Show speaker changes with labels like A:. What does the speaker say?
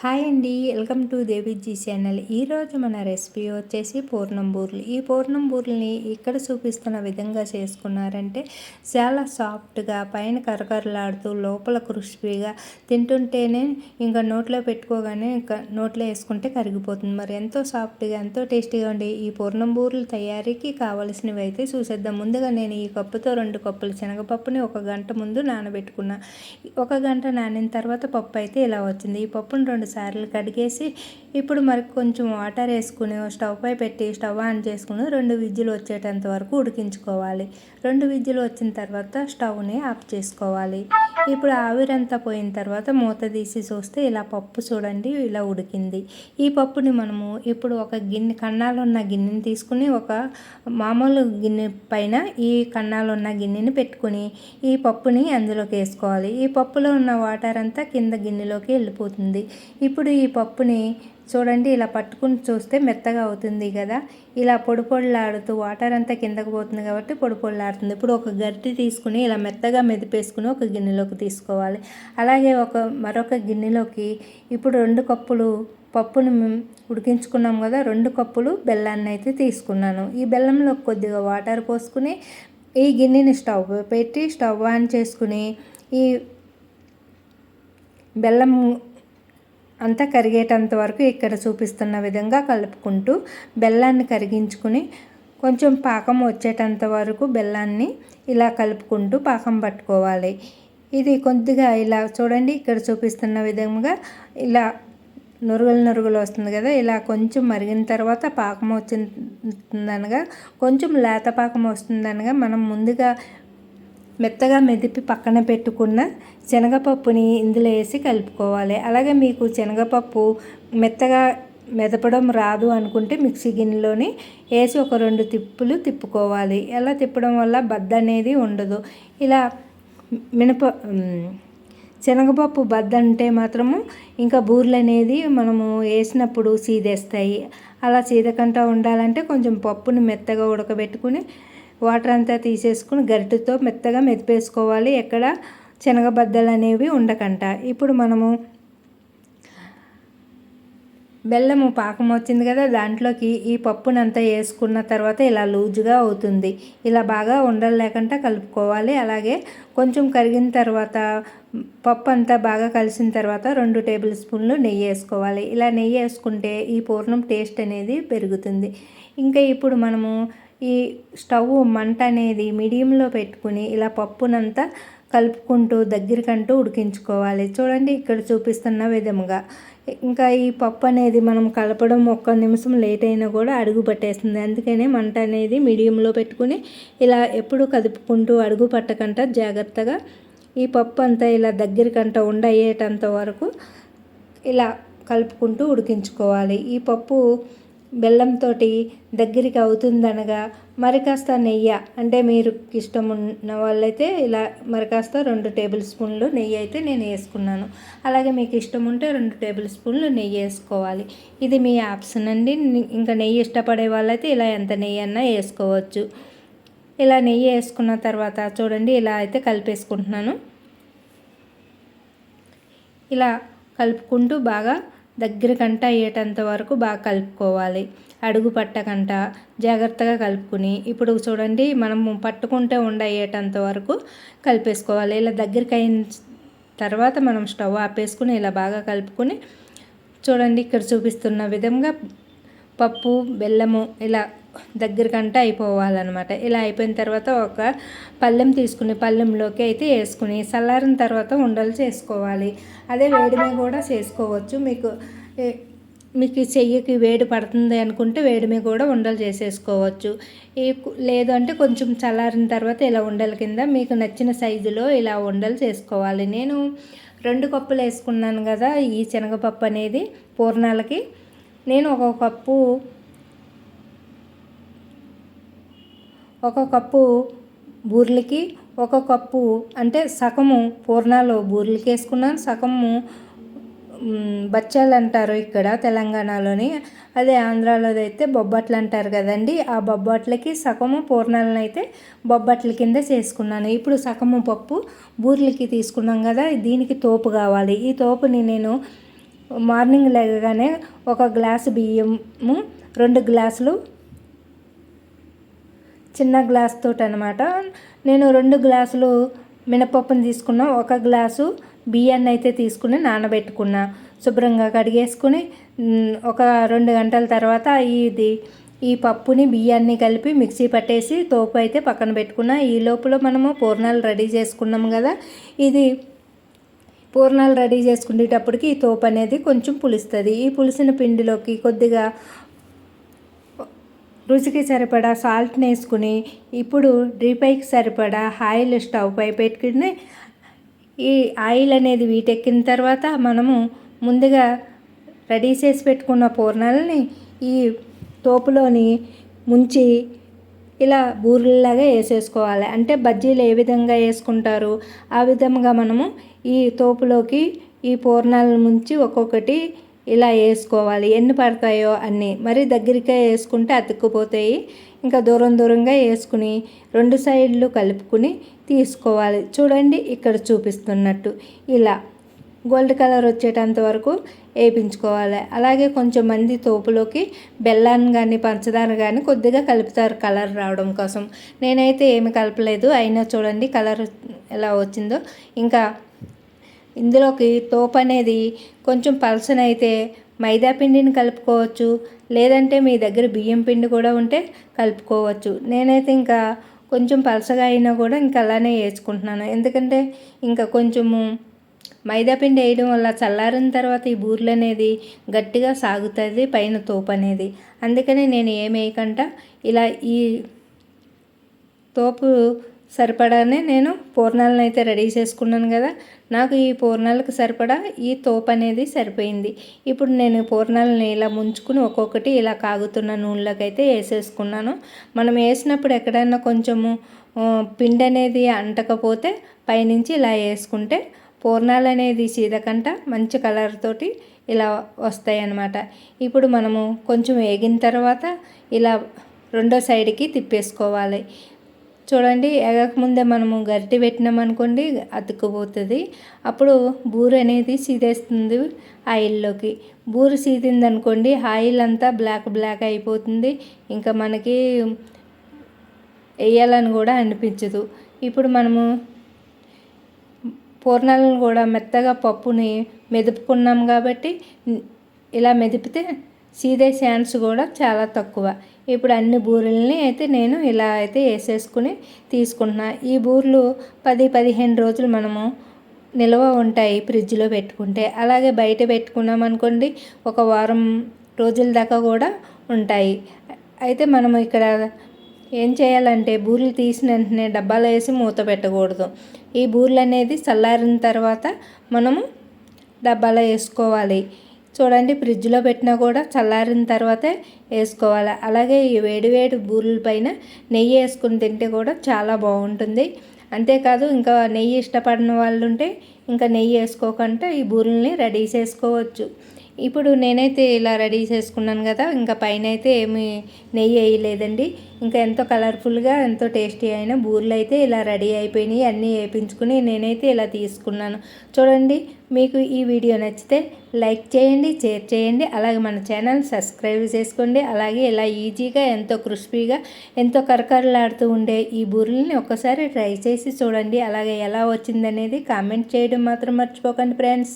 A: Hi అండి welcome to Deviji channel. ఈరోజు మన రెసిపీ వచ్చేసి పూర్ణం బూర్లు. ఈ పూర్ణం బూర్లని ఇక్కడ చూపిస్తున్న విధంగా చేసుకున్నారంటే చాలా సాఫ్ట్గా పైన కరకరలాడుతూ లోపల క్రిస్పీగా తింటుంటేనే ఇంకా నోట్లో పెట్టుకోగానే ఇంకా నోట్లో వేసుకుంటే కరిగిపోతుంది. మరి ఎంతో సాఫ్ట్గా ఎంతో టేస్టీగా ఉండే ఈ పూర్ణం బూర్లు తయారీకి కావలసినవి అయితే చూసేద్దాం. ముందుగా నేను ఈ కప్పుతో రెండు కప్పులు శనగపప్పుని ఒక గంట ముందు నానబెట్టుకున్నా. ఒక గంట నానిన తర్వాత పప్పు అయితే ఇలా వచ్చింది. ఈ పప్పును రెండు సార్లు కడిగేసి ఇప్పుడు మరి కొంచెం వాటర్ వేసుకుని స్టవ్ పై పెట్టి స్టవ్ ఆన్ చేసుకుని రెండు విద్యులు వచ్చేటంత వరకు ఉడికించుకోవాలి. రెండు విద్యలు వచ్చిన తర్వాత స్టవ్ని ఆఫ్ చేసుకోవాలి. ఇప్పుడు ఆవిరంతా పోయిన తర్వాత మూత తీసి చూస్తే ఇలా పప్పు చూడండి ఇలా ఉడికింది. ఈ పప్పుని మనము ఇప్పుడు ఒక గిన్నె కన్నాలు ఉన్న గిన్నెని తీసుకుని ఒక మామూలు గిన్నె పైన ఈ కన్నాలు ఉన్న గిన్నెని పెట్టుకుని ఈ పప్పుని అందులోకి వేసుకోవాలి. ఈ పప్పులో ఉన్న వాటర్ అంతా కింద గిన్నెలోకి వెళ్ళిపోతుంది. ఇప్పుడు ఈ పప్పుని చూడండి ఇలా పట్టుకుని చూస్తే మెత్తగా అవుతుంది కదా. ఇలా పొడి పొడిలాడుతూ వాటర్ అంతా కిందకు పోతుంది కాబట్టి పొడి పొడిలాడుతుంది. ఇప్పుడు ఒక గడ్డి తీసుకుని ఇలా మెత్తగా మెదిపేసుకుని ఒక గిన్నెలోకి తీసుకోవాలి. అలాగే ఒక మరొక గిన్నెలోకి ఇప్పుడు రెండు కప్పులు పప్పును ఉడికించుకున్నాం కదా రెండు కప్పులు బెల్లాన్ని అయితే తీసుకున్నాను. ఈ బెల్లంలో కొద్దిగా వాటర్ పోసుకుని ఈ గిన్నెని స్టవ్ పెట్టి స్టవ్ ఆన్ చేసుకుని ఈ బెల్లం అంతా కరిగేటంత వరకు ఇక్కడ చూపిస్తున్న విధంగా కలుపుకుంటూ బెల్లాన్ని కరిగించుకుని కొంచెం పాకం వచ్చేటంత వరకు బెల్లాన్ని ఇలా కలుపుకుంటూ పాకం పట్టుకోవాలి. ఇది కొద్దిగా ఇలా చూడండి ఇక్కడ చూపిస్తున్న విధంగా ఇలా నురుగులు నురుగులు వస్తుంది కదా ఇలా కొంచెం మరిగిన తర్వాత పాకం వచ్చిందనగా కొంచెం లేత పాకం వస్తుందనగా మనం ముందుగా మెత్తగా మెదిపి పక్కన పెట్టుకున్న శనగపప్పుని ఇందులో వేసి కలుపుకోవాలి. అలాగే మీకు శనగపప్పు మెత్తగా మెదపడం రాదు అనుకుంటే మిక్సీ గిన్నెలోని వేసి ఒక రెండు తిప్పులు తిప్పుకోవాలి. ఎలా తిప్పడం వల్ల బద్ద అనేది ఉండదు. ఇలా మినప శనగపప్పు బద్ద అంటే మాత్రము ఇంకా బూర్లు అనేది మనము వేసినప్పుడు సీదేస్తాయి. అలా సీదకంట ఉండాలంటే కొంచెం పప్పుని మెత్తగా ఉడకబెట్టుకుని వాటర్ అంతా తీసేసుకుని గరిటెతో మెత్తగా మెదిపేసుకోవాలి. ఎక్కడ? శనగబద్దలు అనేవి ఉండకంట. ఇప్పుడు మనము బెల్లము పాకం వచ్చింది కదా దాంట్లోకి ఈ పప్పునంతా వేసుకున్న తర్వాత ఇలా లూజుగా అవుతుంది. ఇలా బాగా ఉండలు లేకుండా కలుపుకోవాలి. అలాగే కొంచెం కరిగిన తర్వాత పప్పు అంతా బాగా కలిసిన తర్వాత రెండు టేబుల్ స్పూన్లు నెయ్యి వేసుకోవాలి. ఇలా నెయ్యి వేసుకుంటే ఈ పూర్ణం టేస్ట్ అనేది పెరుగుతుంది. ఇంకా ఇప్పుడు మనము ఈ స్టవ్ మంట అనేది మీడియంలో పెట్టుకుని ఇలా పప్పునంతా కలుపుకుంటూ దగ్గరికంటూ ఉడికించుకోవాలి. చూడండి ఇక్కడ చూపిస్తున్న విధముగా. ఇంకా ఈ పప్పు అనేది మనం కలపడం ఒక్క నిమిషం లేట్ అయినా కూడా అడుగు పట్టేస్తుంది. అందుకనే మంట అనేది మీడియంలో పెట్టుకుని ఇలా ఎప్పుడు కదుపుకుంటూ అడుగు పట్టకంట జాగ్రత్తగా. ఈ పప్పు అంతా ఇలా దగ్గరికంట ఉండయ్యేటంత వరకు ఇలా కలుపుకుంటూ ఉడికించుకోవాలి. ఈ పప్పు బెల్లంతో దగ్గరికి అవుతుందనగా మరి కాస్త నెయ్యి అంటే మీరు ఇష్టం ఉన్న వాళ్ళైతే ఇలా మరి కాస్త రెండు టేబుల్ స్పూన్లు నెయ్యి అయితే నేను వేసుకున్నాను. అలాగే మీకు ఇష్టం ఉంటే రెండు టేబుల్ స్పూన్లు నెయ్యి వేసుకోవాలి. ఇది మీ ఆప్షన్ అండి. ఇంకా నెయ్యి ఇష్టపడే వాళ్ళైతే ఇలా ఎంత నెయ్యి అన్నా వేసుకోవచ్చు. ఇలా నెయ్యి వేసుకున్న తర్వాత చూడండి ఇలా అయితే కలిపేసుకుంటున్నాను. ఇలా కలుపుకుంటూ బాగా దగ్గరకంట అయ్యేటంత వరకు బాగా కలుపుకోవాలి. అడుగు పట్టకంట జాగ్రత్తగా కలుపుకుని ఇప్పుడు చూడండి మనం పట్టుకుంటే ఉండయ్యేటంత వరకు కలిపేసుకోవాలి. ఇలా దగ్గరికి అయిన తర్వాత మనం స్టవ్ ఆపేసుకుని ఇలా బాగా కలుపుకొని చూడండి ఇక్కడ చూపిస్తున్న విధంగా పప్పు బెల్లము ఇలా దగ్గరకంటే అయిపోవాలన్నమాట. ఇలా అయిపోయిన తర్వాత ఒక పళ్ళెం తీసుకుని పళ్ళెంలోకి అయితే వేసుకుని చల్లారిన తర్వాత ఉండలు చేసుకోవాలి. అదే వేడిమే కూడా చేసుకోవచ్చు. మీకు మీకు చెయ్యికి వేడి పడుతుంది అనుకుంటే వేడిమే కూడా ఉండలు చేసేసుకోవచ్చు. ఈ లేదు అంటే కొంచెం చల్లారిన తర్వాత ఇలా ఉండల కింద మీకు నచ్చిన సైజులో ఇలా ఉండలు చేసుకోవాలి. నేను రెండు కప్పులు వేసుకున్నాను కదా ఈ శనగపప్పు అనేది పూర్ణాలకి. నేను ఒక కప్పు ఒక కప్పు బూర్లకి ఒక కప్పు అంటే సగము పూర్ణాలు బూర్లకి వేసుకున్నాను సగము బచ్చాలు అంటారు ఇక్కడ తెలంగాణలోని. అదే ఆంధ్రాలో అయితే బొబ్బట్లు అంటారు కదండి. ఆ బొబ్బట్లకి సగము పూర్ణాలను అయితే బొబ్బట్ల కింద చేసుకున్నాను. ఇప్పుడు సగము పప్పు బూర్లకి తీసుకున్నాం కదా దీనికి తోపు కావాలి. ఈ తోపుని నేను మార్నింగ్ లేగగానే ఒక గ్లాసు బియ్యము రెండు గ్లాసులు చిన్న గ్లాస్ తోటి అనమాట నేను రెండు గ్లాసులు మినపప్పును తీసుకున్నా. ఒక గ్లాసు బియ్యాన్ని అయితే తీసుకుని నానబెట్టుకున్నా. శుభ్రంగా కడిగేసుకుని ఒక రెండు గంటల తర్వాత ఇది ఈ పప్పుని బియ్యాన్ని కలిపి మిక్సీ పట్టేసి తోపు అయితే పక్కన పెట్టుకున్న. ఈ లోపల మనము పూర్ణాలు రెడీ చేసుకున్నాం కదా. ఇది పూర్ణాలు రెడీ చేసుకునేటప్పటికి ఈ తోపు అనేది కొంచెం పులుస్తుంది. ఈ పులిసిన పిండిలోకి కొద్దిగా రుచికి సరిపడా సాల్ట్ని వేసుకుని ఇప్పుడు డ్రీపైకి సరిపడా ఆయిల్ స్టవ్ పై పెట్టుకుని ఈ ఆయిల్ అనేది వీటెక్కిన తర్వాత మనము ముందుగా రెడీ చేసి పెట్టుకున్న పూర్ణాలని ఈ తోపులోని ముంచి ఇలా బూరెల్లాగా వేసేసుకోవాలి. అంటే బజ్జీలు ఏ విధంగా వేసుకుంటారు? ఆ విధంగా మనము ఈ తోపులోకి ఈ పూర్ణాలను ముంచి ఒక్కొక్కటి ఇలా వేసుకోవాలి. ఎన్ని పడతాయో అన్నీ. మరి దగ్గరికే వేసుకుంటే అతుక్కుపోతాయి. ఇంకా దూరం దూరంగా వేసుకుని రెండు సైడ్లు కలుపుకుని తీసుకోవాలి. చూడండి ఇక్కడ చూపిస్తున్నట్టు. ఇలా గోల్డ్ కలర్ వచ్చేటంత వరకు వేయించుకోవాలి అలాగే కొంచెం మంది తోపులోకి బెల్లాన్ని కానీ పంచదార కానీ కొద్దిగా కలుపుతారు కలర్ రావడం కోసం. నేనైతే ఏమి కలపలేదు. అయినా చూడండి కలర్ ఎలా వచ్చిందో. ఇంకా ఇందులోకి తోపు అనేది కొంచెం పలసనైతే మైదా పిండిని కలుపుకోవచ్చు లేదంటే మీ దగ్గర బియ్యం పిండి కూడా ఉంటే కలుపుకోవచ్చు. నేనైతే ఇంకా కొంచెం పలసగా అయినా కూడా ఇంకా అలానే వేసుకుంటున్నాను. ఎందుకంటే ఇంకా కొంచెము మైదాపిండి వేయడం వల్ల చల్లారిన తర్వాత ఈ బూరెలు అనేది గట్టిగా సాగుతుంది పైన తోపు అనేది. అందుకని నేను ఏమేయకుండా వేయకుండా ఇలా ఈ తోపు సరిపడానే నేను పూర్ణాలను అయితే రెడీ చేసుకున్నాను కదా. నాకు ఈ పూర్ణాలకు సరిపడా ఈ తోపు అనేది సరిపోయింది. ఇప్పుడు నేను పూర్ణాలను ఇలా ముంచుకుని ఒక్కొక్కటి ఇలా కాగుతున్న నూనెలోకి అయితే వేసేసుకున్నాను. మనం వేసినప్పుడు ఎక్కడైనా కొంచెము పిండి అనేది అంటకపోతే పైనుంచి ఇలా వేసుకుంటే పూర్ణాలు అనేది సీదకంట మంచి కలర్ తోటి ఇలా వస్తాయి అన్నమాట ఇప్పుడు మనము కొంచెం వేగిన తర్వాత ఇలా రెండో సైడ్కి తిప్పేసుకోవాలి. చూడండి ఎగకముందే మనము గరిటె పెట్టినామనుకోండి అతుక్కుపోతుంది. అప్పుడు బూరు అనేది సీదేస్తుంది ఆయిల్లోకి బూరు సీదింది అనుకోండి ఆయిల్ అంతా బ్లాక్ బ్లాక్ అయిపోతుంది. ఇంకా మనకి వేయాలని కూడా అనిపించదు. ఇప్పుడు మనము పూర్ణాలను కూడా మెత్తగా పప్పుని మెదుపుకున్నాం కాబట్టి ఇలా మెదిపితే సీదే శాన్స్ కూడా చాలా తక్కువ. ఇప్పుడు అన్ని బూరెల్ని అయితే నేను ఇలా అయితే వేసేసుకుని తీసుకుంటున్నా. ఈ బూరెలు పది పదిహేను రోజులు మనము నిల్వ ఉంటాయి ఫ్రిడ్జ్లో పెట్టుకుంటే. అలాగే బయట పెట్టుకున్నాం అనుకోండి ఒక వారం రోజుల దాకా కూడా ఉంటాయి. అయితే మనము ఇక్కడ ఏం చేయాలంటే బూరెలు తీసిన వెంటనే డబ్బాలో వేసి మూత పెట్టకూడదు. ఈ బూరెలు అనేది చల్లారిన తర్వాత మనము డబ్బాలో వేసుకోవాలి. చూడండి ఫ్రిడ్జ్లో పెట్టినా కూడా చల్లారిన తర్వాతే వేసుకోవాలి. అలాగే ఈ వేడి వేడి బూరెల పైన నెయ్యి వేసుకుని తింటే కూడా చాలా బాగుంటుంది. అంతేకాదు ఇంకా నెయ్యి ఇష్టపడిన వాళ్ళు ఉంటే ఇంకా నెయ్యి వేసుకోకుండా ఈ బూరెల్ని రెడీ చేసుకోవచ్చు. ఇప్పుడు నేనైతే ఇలా రెడీ చేసుకున్నాను కదా ఇంకా పైన అయితే ఏమి నెయ్యి వేయలేదండి. ఇంకా ఎంతో కలర్ఫుల్గా ఎంతో టేస్టీ అయిన బూర్లు అయితే ఇలా రెడీ అయిపోయినాయి అన్నీ వేయించుకుని నేనైతే ఇలా తీసుకున్నాను. చూడండి మీకు ఈ వీడియో నచ్చితే లైక్ చేయండి షేర్ చేయండి అలాగే మన ఛానల్ సబ్స్క్రైబ్ చేసుకోండి. అలాగే ఇలా ఈజీగా ఎంతో క్రిస్పీగా ఎంతో కరకరలాడుతూ ఉండే ఈ బూరెల్ని ఒక్కసారి ట్రై చేసి చూడండి అలాగే ఎలా వచ్చిందనేది కామెంట్ చేయడం మాత్రం మర్చిపోకండి ఫ్రెండ్స్.